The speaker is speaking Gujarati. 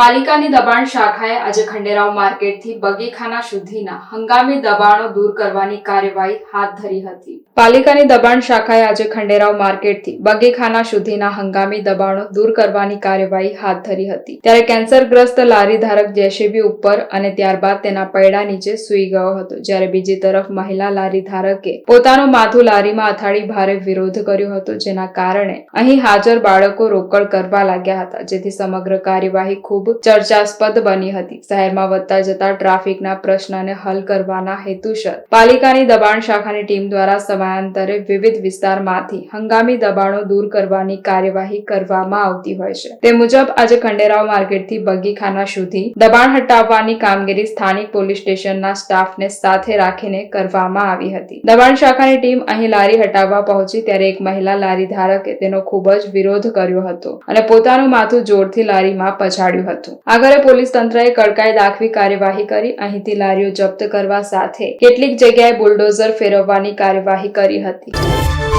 પાલિકાની દબાણ શાખાએ આજે ખંડેરાવ માર્કેટથી બગીખાના સુધીના હંગામી દબાણો દૂર કરવાની કાર્યવાહી હાથ ધરી હતી. પાલિકાની દબાણ શાખાએ આજે ખંડેરાવ માર્કેટથી બગીખાના સુધીના હંગામી દબાણો દૂર કરવાની કાર્યવાહી હાથ ધરી હતી. ત્યારે કેન્સરગ્રસ્ત લારી ધારક જેસીબી ઉપર અને ત્યારબાદ તેના પૈડા નીચે સૂઈ ગયો હતો, જ્યારે બીજી તરફ મહિલા લારી ધારકે પોતાનું માથું લારીમાં અથાડી ભારે વિરોધ કર્યો હતો, જેના કારણે અહીં હાજર બાળકો રોકડ કરવા લાગ્યા હતા, જેથી સમગ્ર કાર્યવાહી ખૂબ ચર્ચાસ્પદ બની હતી. શહેરમાં વધતા જતા ટ્રાફિકના પ્રશ્નને હલ કરવાના હેતુસર પાલિકાની દબાણ શાખાની ટીમ દ્વારા સમયાંતરે વિવિધ વિસ્તારમાંથી હંગામી દબાણો દૂર કરવાની કાર્યવાહી કરવામાં આવતી હોય છે. તે મુજબ આજે ખંડેરાવ માર્કેટથી બગીખાના સુધી દબાણ હટાવવાની કામગીરી સ્થાનિક પોલીસ સ્ટેશનના સ્ટાફને સાથે રાખીને કરવામાં આવી હતી. દબાણ શાખાની ટીમ અહીં લારી હટાવવા પહોંચી ત્યારે એક મહિલા લારી ધારકે તેનો ખૂબ જ વિરોધ કર્યો હતો અને પોતાનું માથું જોરથી લારીમાં પછાડ્યું હતું. આગળ પોલીસ તંત્રએ કડકાઈ દાખવી કાર્યવાહી કરી, અહીંથી લારીઓ જપ્ત કરવા સાથે કેટલીક જગ્યાએ બુલડોઝર ફેરવવાની કાર્યવાહી કરી હતી.